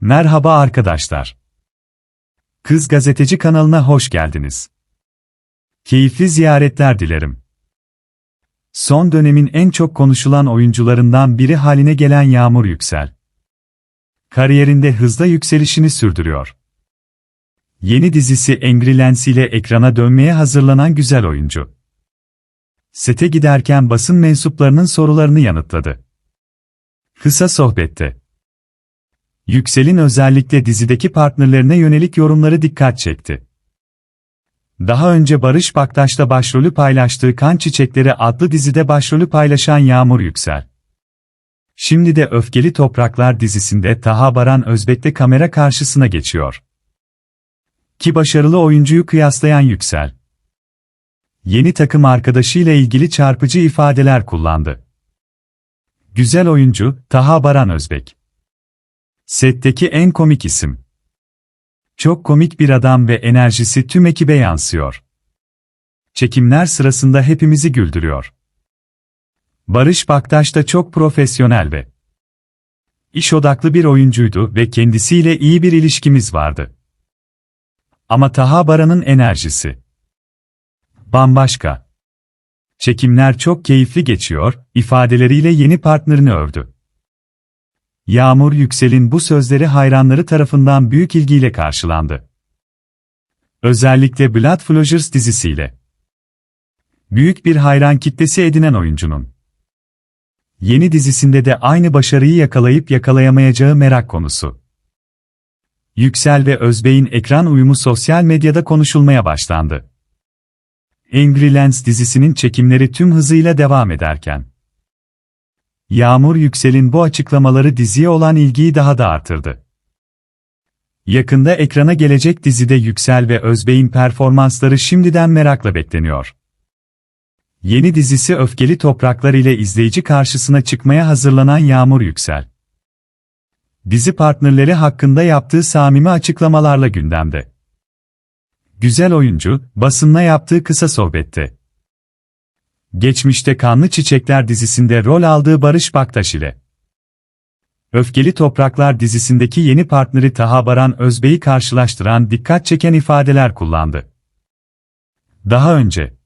Merhaba arkadaşlar. Kız Gazeteci kanalına hoş geldiniz. Keyifli ziyaretler dilerim. Son dönemin en çok konuşulan oyuncularından biri haline gelen Yağmur Yüksel. Kariyerinde hızla yükselişini sürdürüyor. Yeni dizisi Angry Lens ile ekrana dönmeye hazırlanan güzel oyuncu. Sete giderken basın mensuplarının sorularını yanıtladı. Kısa sohbette. Yüksel'in özellikle dizideki partnerlerine yönelik yorumları dikkat çekti. Daha önce Barış Baktaş'ta başrolü paylaştığı Kan Çiçekleri adlı dizide başrolü paylaşan Yağmur Yüksel. Şimdi de Öfkeli Topraklar dizisinde Taha Baran Özbek'te kamera karşısına geçiyor. Ki başarılı oyuncuyu kıyaslayan Yüksel. Yeni takım arkadaşıyla ilgili çarpıcı ifadeler kullandı. Güzel oyuncu, Taha Baran Özbek. Setteki en komik isim. Çok komik bir adam ve enerjisi tüm ekibe yansıyor. Çekimler sırasında hepimizi güldürüyor. Barış Baktaş da çok profesyonel ve iş odaklı bir oyuncuydu ve kendisiyle iyi bir ilişkimiz vardı. Ama Taha Baran'ın enerjisi bambaşka. Çekimler çok keyifli geçiyor, ifadeleriyle yeni partnerini övdü. Yağmur Yüksel'in bu sözleri hayranları tarafından büyük ilgiyle karşılandı. Özellikle Blood Flowers dizisiyle. Büyük bir hayran kitlesi edinen oyuncunun. Yeni dizisinde de aynı başarıyı yakalayıp yakalayamayacağı merak konusu. Yüksel ve Özbey'in ekran uyumu sosyal medyada konuşulmaya başlandı. Angry Lens dizisinin çekimleri tüm hızıyla devam ederken, Yağmur Yüksel'in bu açıklamaları diziye olan ilgiyi daha da artırdı. Yakında ekrana gelecek dizide Yüksel ve Özbey'in performansları şimdiden merakla bekleniyor. Yeni dizisi Öfkeli Topraklar ile izleyici karşısına çıkmaya hazırlanan Yağmur Yüksel. Dizi partnerleri hakkında yaptığı samimi açıklamalarla gündemde. Güzel oyuncu, basınla yaptığı kısa sohbette. Geçmişte Kanlı Çiçekler dizisinde rol aldığı Barış Baktaş ile Öfkeli Topraklar dizisindeki yeni partneri Taha Baran Özbey'i karşılaştıran dikkat çeken ifadeler kullandı. Daha önce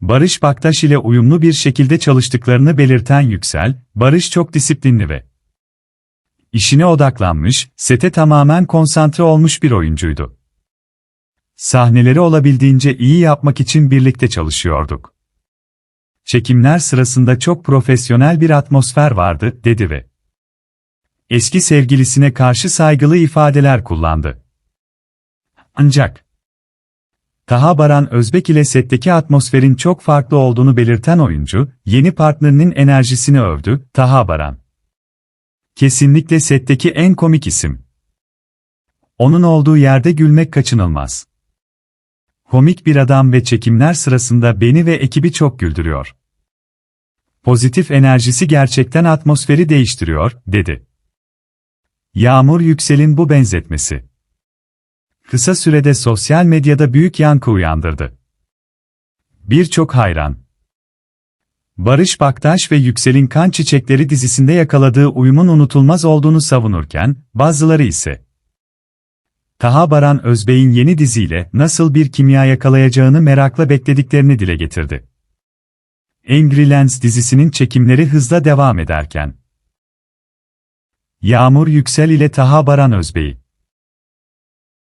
Barış Baktaş ile uyumlu bir şekilde çalıştıklarını belirten Yüksel, Barış çok disiplinli ve işine odaklanmış, sete tamamen konsantre olmuş bir oyuncuydu. Sahneleri olabildiğince iyi yapmak için birlikte çalışıyorduk. Çekimler sırasında çok profesyonel bir atmosfer vardı, dedi ve eski sevgilisine karşı saygılı ifadeler kullandı. Ancak Taha Baran Özbek ile setteki atmosferin çok farklı olduğunu belirten oyuncu, yeni partnerinin enerjisini övdü, Taha Baran. Kesinlikle setteki en komik isim. Onun olduğu yerde gülmek kaçınılmaz. Komik bir adam ve çekimler sırasında beni ve ekibi çok güldürüyor. Pozitif enerjisi gerçekten atmosferi değiştiriyor, dedi. Yağmur Yüksel'in bu benzetmesi. Kısa sürede sosyal medyada büyük yankı uyandırdı. Birçok hayran. Barış Baktaş ve Yüksel'in Kan Çiçekleri dizisinde yakaladığı uyumun unutulmaz olduğunu savunurken, bazıları ise Taha Baran Özbey'in yeni diziyle nasıl bir kimya yakalayacağını merakla beklediklerini dile getirdi. Angry Lens dizisinin çekimleri hızla devam ederken, Yağmur Yüksel ile Taha Baran Özbey